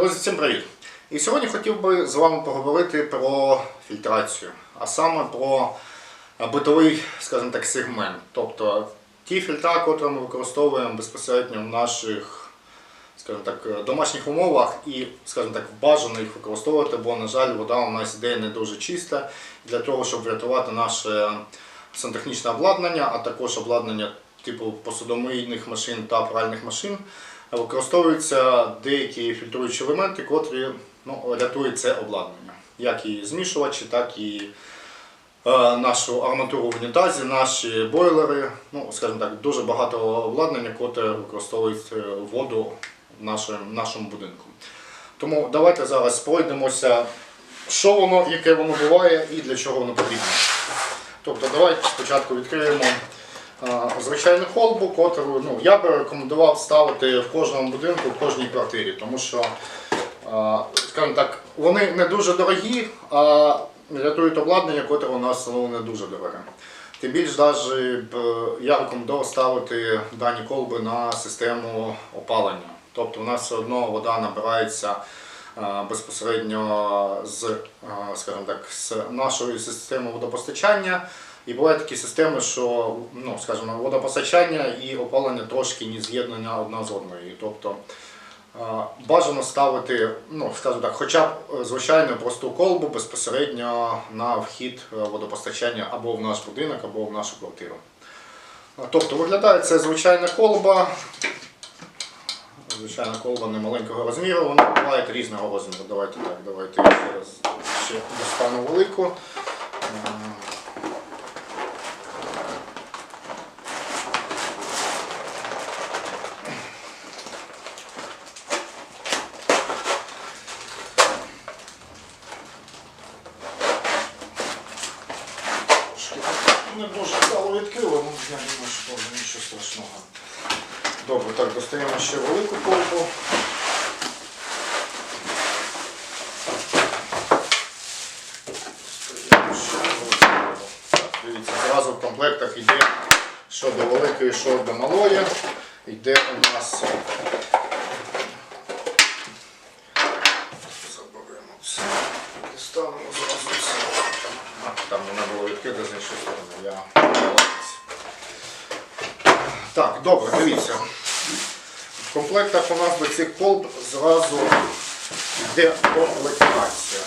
Друзі, всім привіт! І сьогодні хотів би з вами поговорити про фільтрацію, а саме про е, битовий, скажімо так, сегмент. Тобто ті фільтра, котрі ми використовуємо безпосередньо в наших скажімо так, е, домашніх умовах і, скажімо так, бажано їх використовувати, бо, на жаль, вода у нас іде не дуже чиста для того, щоб врятувати наше сантехнічне обладнання, а також обладнання типу посудомийних машин та пральних машин. Використовуються деякі фільтруючі елементи, котрі ну, рятують це обладнання, як і змішувачі, так і е, нашу арматуру в унітазі, наші бойлери. Ну, скажімо так, дуже багато обладнання, котре використовують е, воду в нашому, будинку. Тому давайте зараз пройдемося, що воно, яке воно буває і для чого воно потрібно. Тобто давайте спочатку відкриємо звичайну колбу, котру ну, я би рекомендував ставити в кожному будинку, в кожній квартирі, тому що, скажімо так, вони не дуже дорогі, а рятують обладнання, котре у нас воно не дуже дороге. Тим більш навіть я рекомендував ставити дані колби на систему опалення. Тобто у нас все одно вода набирається безпосередньо з, скажімо так, з нашої системи водопостачання. І бувають такі системи, що ну, скажімо, водопостачання і опалення трошки не з'єднання одна з одною. І Тобто бажано ставити, ну, скажімо так, хоча б е, звичайну просту колбу безпосередньо на вхід е, водопостачання або в наш будинок, або в нашу квартиру. Тобто виглядає це звичайна колба. Звичайна колба не маленького розміру, вони бувають різного розміру. Давайте так, давайте ще достану велику. А, Трошки Не дуже вдало відкрили, ну я думаю, що нічого страшного. Добре, так, достаємо ще велику колбу. Дивіться, зразу в комплектах йде що до великої, що до малої. Йде у нас. Заберемо це. Ставимо зразу все. Там вона було відкрита з іншої сторони. Я. Так, добре, дивіться. В комплектах у нас до цих колб зразу йде комплектація.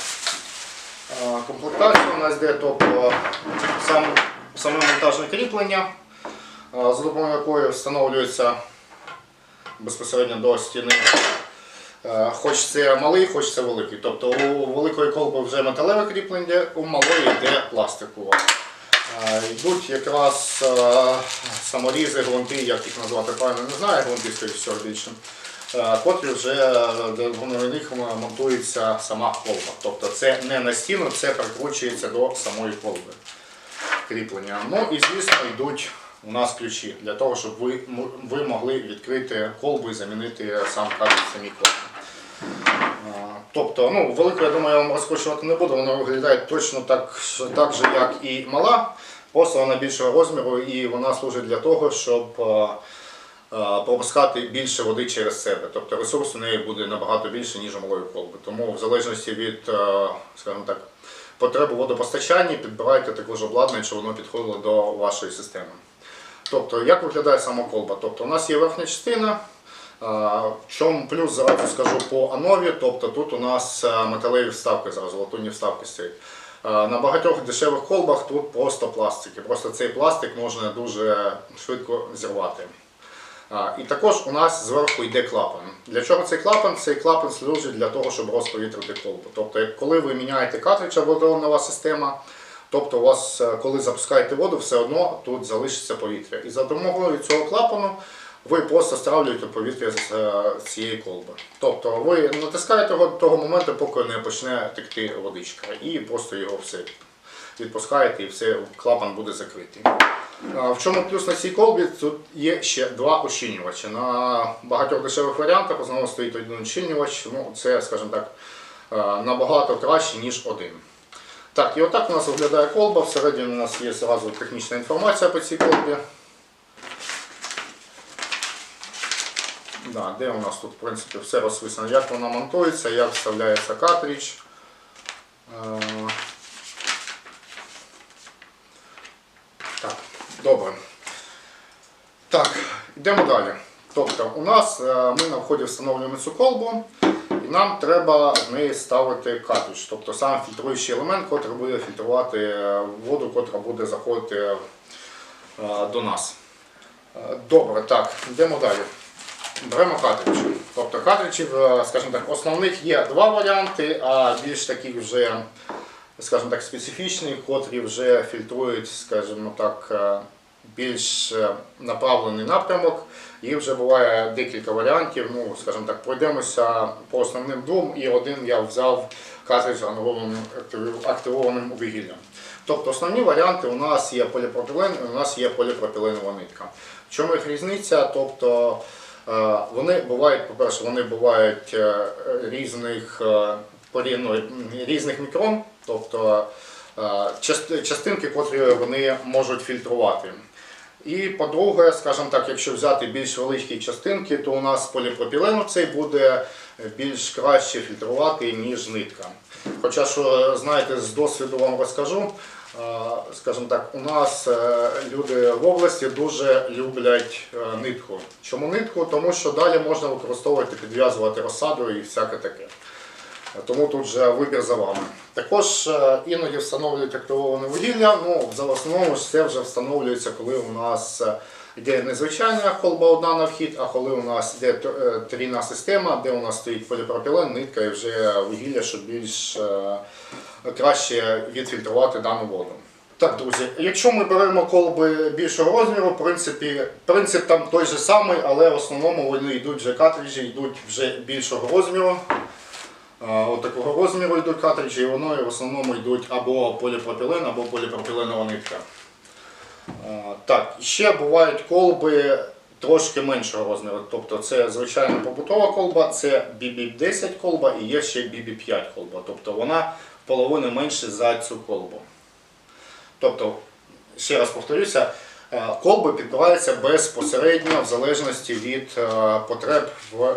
Комплектація у нас йде тобто сам, саме монтажне кріплення, за допомогою якої встановлюється безпосередньо до стіни. Хоч це малий, хоч це великий. Тобто у великої колби вже металеве кріплення, у малої йде пластикове. Е, Йдуть якраз е, саморізи, гвинти, як їх назвати правильно, не знаю, гвинти скоріше більше, е, котрі вже на них монтується сама колба. Тобто це не на стіну, це прикручується до самої колби кріплення. Ну і звісно йдуть у нас ключі для того, щоб ви, ви могли відкрити колбу і замінити сам кабель колбі. А, Тобто, ну, велику, я думаю, я вам розкручувати не буду, вона виглядає точно так, так же, як і мала, просто вона більшого розміру і вона служить для того, щоб а, а, пропускати більше води через себе. Тобто ресурс у неї буде набагато більше, ніж у малої колби. Тому в залежності від, а, скажімо так, потреби водопостачання підбирайте також обладнання, щоб воно підходило до вашої системи. Тобто, як виглядає сама колба? Тобто, у нас є верхня частина. В чому плюс зразу скажу по анові, тобто тут у нас е, металеві вставки, зараз латунні вставки стоять. На багатьох дешевих колбах тут просто пластики. Просто цей пластик можна дуже швидко зірвати. І також у нас зверху йде клапан. Для чого цей клапан? Цей клапан служить для того, щоб розповітрити колбу. Тобто, коли ви міняєте картридж або нова система, тобто у вас, е, коли запускаєте воду, все одно тут залишиться повітря. І за допомогою цього клапану ви просто стравлюєте повітря з е, цієї колби. Тобто ви натискаєте його до того моменту, поки не почне текти водичка, і просто його все відпускаєте і все, клапан буде закритий. В чому плюс на цій колбі? Тут є ще два ощільнювачі. На багатьох дешевих варіантах основно стоїть один ощільнювач. Ну, це, скажімо так, е, набагато краще, ніж один. Так, і отак у нас виглядає колба. Всередині у нас є зразу технічна інформація по цій колбі. Да, де у нас тут в принципі все розписано, як вона монтується, як вставляється картридж. Е, Так, добре. Так, йдемо далі. Тобто, у нас е, ми на вході встановлюємо цю колбу, і нам треба в неї ставити картридж, тобто сам фільтруючий елемент, який буде фільтрувати е, воду, яка буде заходити до нас. Добре, так, йдемо далі. Беремо картриджі. Тобто картриджів, е, скажімо так, основних є два варіанти, а більш таких вже, скажімо так, специфічні, котрі вже фільтрують, скажімо так, е, більш е, направлений напрямок. І вже буває декілька варіантів. Ну, скажімо так, пройдемося по основним двом, і один я взяв картридж з активованим вугіллям. Тобто основні варіанти у нас є поліпропілен і у нас є поліпропіленова нитка. В чому їх різниця? Тобто вони бувають, по-перше, вони бувають е, різних е, ну, різних мікрон, тобто е, частинки, котрі вони можуть фільтрувати. І по-друге, скажімо так, якщо взяти більш великі частинки, то у нас поліпропілен цей буде більш краще фільтрувати, ніж нитка. Хоча що, знаєте, з досвіду вам розкажу, е, скажімо так, у нас е, люди в області дуже люблять е, нитку. Чому нитку? Тому що далі можна використовувати, підв'язувати розсаду і всяке таке. Тому тут же вибір за вами. Також е, іноді встановлюють активоване вугілля. Ну, за основному це вже встановлюється, коли у нас йде не звичайна колба одна на вхід, а коли у нас йде трійна система, де у нас стоїть поліпропілен, нитка і вже вугілля, щоб більш краще відфільтрувати дану воду. Так, друзі, якщо ми беремо колби більшого розміру, в принципі, принцип там той же самий, але в основному вони йдуть вже картриджі, йдуть вже більшого розміру. От такого розміру йдуть картриджі, і воно в основному йдуть або поліпропілен, або поліпропіленова нитка. Так, ще бувають колби трошки меншого розміру. Тобто це звичайна побутова колба, це BB10 колба і є ще BB5 колба. Тобто вона половину менше за цю колбу. Тобто, ще раз повторюся, е, колби підбираються безпосередньо в залежності від е, потреб в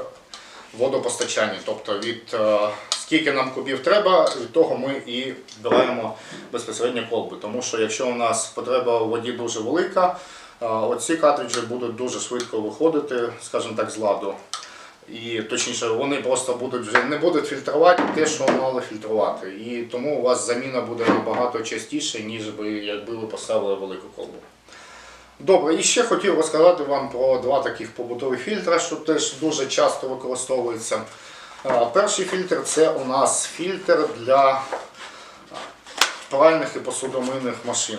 водопостачанні. Тобто від е, скільки нам кубів треба, від того ми і збираємо безпосередньо колби. Тому що якщо у нас потреба в воді дуже велика, оці картриджі будуть дуже швидко виходити, скажімо так, з ладу. І точніше, вони просто будуть вже не будуть фільтрувати те, що мали фільтрувати. І тому у вас заміна буде набагато частіше, ніж би якби ви поставили велику колбу. Добре, і ще хотів розказати вам про два таких побутові фільтри, що теж дуже часто використовуються. Перший фільтр це у нас фільтр для пральних і посудомийних машин.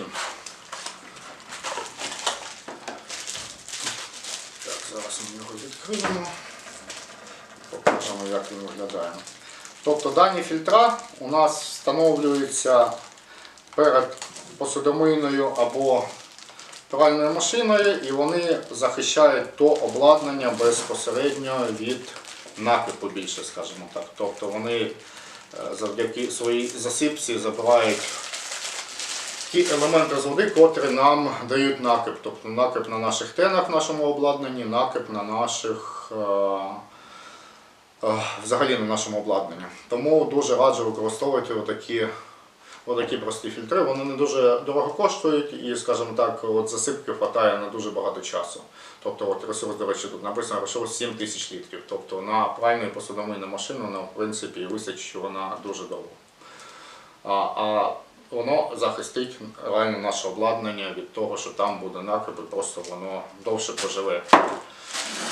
Так, зараз ми його відкриємо. Покажемо, як він виглядає. Тобто дані фільтра у нас встановлюються перед посудомийною або пральною машиною, і вони захищають то обладнання безпосередньо від накипу більше, скажімо так. Тобто вони е, завдяки своїй засипці забирають ті елементи з води, котрі нам дають накип. Тобто накип на наших тенах в нашому обладнанні, накип на наших. Е, Взагалі на нашому обладнанні. Тому дуже раджу використовувати отакі Отакі прості фільтри, вони не дуже дорого коштують і, скажімо так, от засипки вистачає на дуже багато часу. Тобто от ресурс, до речі, тут написано ресурс 7 тисяч літрів. Тобто на пральну і посудомийну машину, ну, в принципі, вистачить вона дуже довго. А, а воно захистить реально наше обладнання від того, що там буде накип і просто воно довше поживе.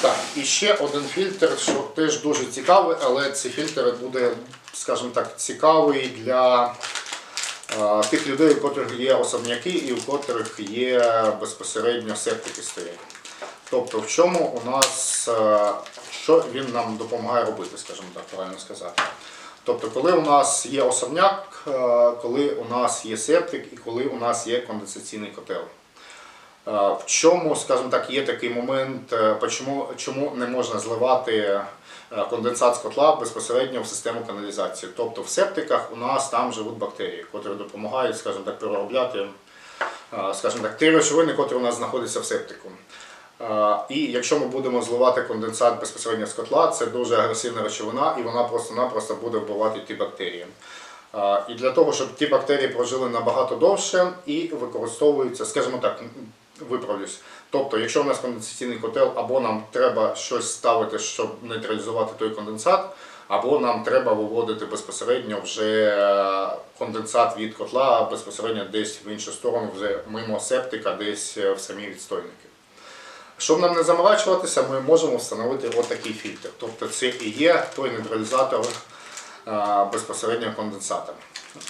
Так, і ще один фільтр, що теж дуже цікавий, але цей фільтр буде, скажімо так, цікавий для е, тих людей, у котрих є особняки і у котрих є безпосередньо септики стоять. Тобто, в чому у нас, е, що він нам допомагає робити, скажімо так, правильно сказати. Тобто, коли у нас є особняк, е, коли у нас є септик і коли у нас є конденсаційний котел. Е, В чому, скажімо так, є такий момент, е, почому- чому не можна зливати конденсат з котла безпосередньо в систему каналізації. Тобто в септиках у нас там живуть бактерії, котрі допомагають, скажімо так, переробляти, скажімо так, ті речовини, котрі у нас знаходяться в септику. Е, І якщо ми будемо зливати конденсат безпосередньо з котла, це дуже агресивна речовина і вона просто-напросто буде вбивати ті бактерії. Е, І для того, щоб ті бактерії прожили набагато довше і використовуються, скажімо так, виправлюсь. Тобто, якщо у нас конденсаційний котел, або нам треба щось ставити, щоб нейтралізувати той конденсат, або нам треба виводити безпосередньо вже е, конденсат від котла безпосередньо десь в іншу сторону, вже мимо септика, десь в самі відстойники. Щоб нам не заморачуватися, ми можемо встановити отакий фільтр. Тобто це і є той нейтралізатор е, безпосередньо конденсата.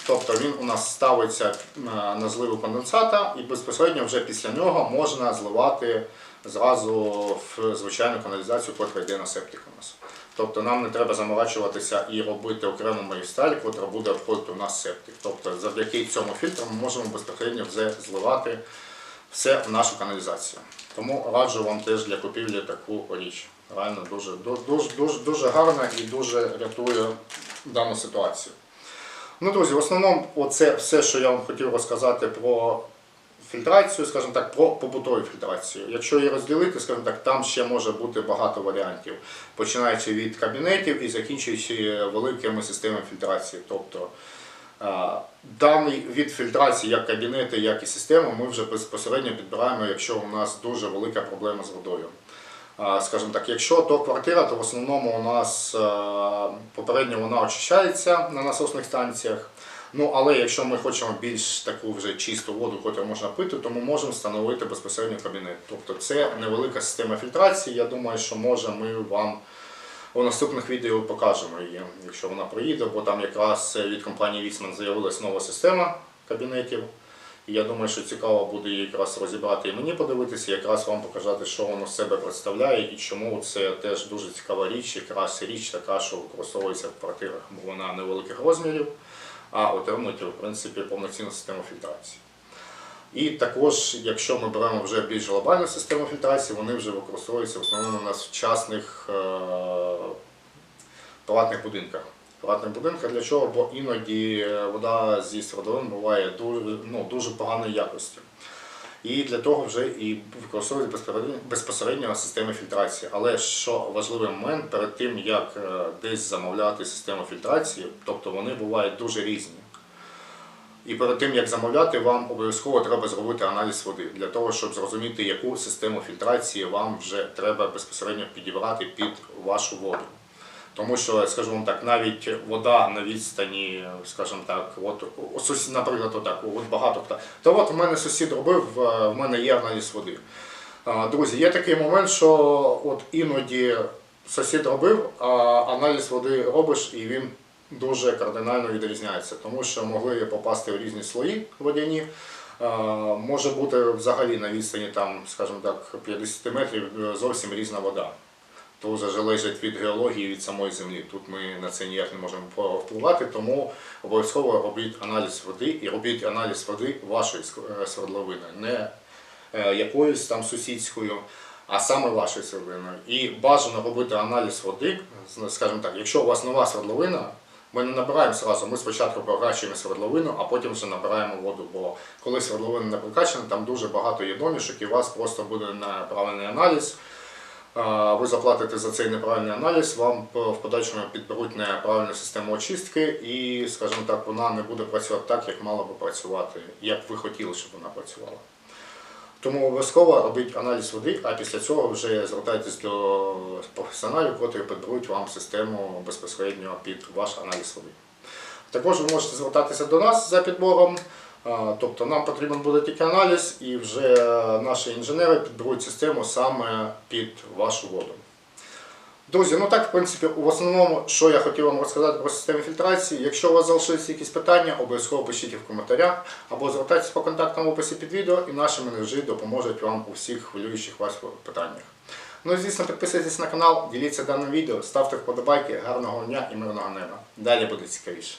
Тобто він у нас ставиться е, на зливу конденсата і безпосередньо вже після нього можна зливати зразу в звичайну каналізацію, яка йде на септик у нас. Тобто нам не треба заморачуватися і робити окрему магістраль, яка буде входити у нас септик. Тобто завдяки цьому фільтру ми можемо безпосередньо вже зливати все в нашу каналізацію. Тому раджу вам теж для купівлі таку річ. Реально дуже, дуже, дуже, дуже гарна і дуже рятує дану ситуацію. Ну, друзі, в основному оце все, що я вам хотів розказати про фільтрацію, скажімо так, про побутову фільтрацію. Якщо її розділити, скажімо так, там ще може бути багато варіантів, починаючи від кабінетів і закінчуючи великими системами фільтрації. Тобто е, даний від фільтрації, як кабінети, як і систему, ми вже безпосередньо підбираємо, якщо у нас дуже велика проблема з водою. Скажімо так, якщо то квартира, то в основному у нас е, попередньо вона очищається на насосних станціях. Ну, але якщо ми хочемо більш таку вже чисту воду, яку можна пити, то ми можемо встановити безпосередньо кабінет. Тобто це невелика система фільтрації. Я думаю, що може ми вам у наступних відео покажемо її, якщо вона приїде, бо там якраз від компанії Вісман з'явилася нова система кабінетів. І я думаю, що цікаво буде її якраз розібрати і мені подивитися, якраз вам показати, що воно з себе представляє і чому це теж дуже цікава річ, якраз річ така, що використовується в квартирах, бо вона невеликих розмірів, а отримуєте, в принципі, повноцінну систему фільтрації. І також, якщо ми беремо вже більш глобальну систему фільтрації, вони вже використовуються в основному у нас е- приватних будинках. Приватних будинках для чого? Бо іноді е, вода зі свердловин буває дуже, ну, дуже поганої якості. І для того вже і використовують безпосередньо, безпосередньо системи фільтрації. Але що важливий момент перед тим, як е, десь замовляти систему фільтрації, тобто вони бувають дуже різні. І перед тим, як замовляти, вам обов'язково треба зробити аналіз води для того, щоб зрозуміти, яку систему фільтрації вам вже треба безпосередньо підібрати під вашу воду. Тому що, скажу вам так, навіть вода на відстані, скажімо так, от сусід, наприклад, отак, от багато хто. То от в мене сусід робив, е, в мене є аналіз води. Друзі, є такий момент, що от іноді сусід робив, а аналіз води робиш, і він дуже кардинально відрізняється, тому що могли попасти в різні слої водяні. Може бути взагалі на відстані там, скажімо так, 50 метрів е, зовсім різна вода то вже залежить від геології, від самої землі. Тут ми на це ніяк не можемо впливати, тому обов'язково робіть аналіз води і робіть аналіз води вашої е, свердловини, не е, якоюсь там сусідською, а саме вашою свердловиною. І бажано робити аналіз води, скажімо так, якщо у вас нова свердловина. Ми не набираємо зразу, ми спочатку прокачуємо свердловину, а потім вже набираємо воду. Бо коли свердловина не прокачана, там дуже багато є домішок, і у вас просто буде неправильний аналіз. Ви заплатите за цей неправильний аналіз, вам в подальшому підберуть неправильну систему очистки, і, скажімо так, вона не буде працювати так, як мала би працювати, як ви хотіли, щоб вона працювала. Тому обов'язково робіть аналіз води, а після цього вже звертайтесь до професіоналів, котрі підберуть вам систему безпосередньо під ваш аналіз води. Також ви можете звертатися до нас за підбором. Тобто нам потрібен буде тільки аналіз, і вже наші інженери підберуть систему саме під вашу воду. Друзі, ну так, в принципі, в основному, що я хотів вам розказати про систему фільтрації. Якщо у вас залишилися якісь питання, обов'язково пишіть їх в коментарях або звертайтеся по контактам в описі під відео, і наші менеджери допоможуть вам у всіх хвилюючих вас питаннях. Ну і звісно, підписуйтесь на канал, діліться даним відео, ставте вподобайки, гарного дня і мирного неба. Далі буде цікавіше.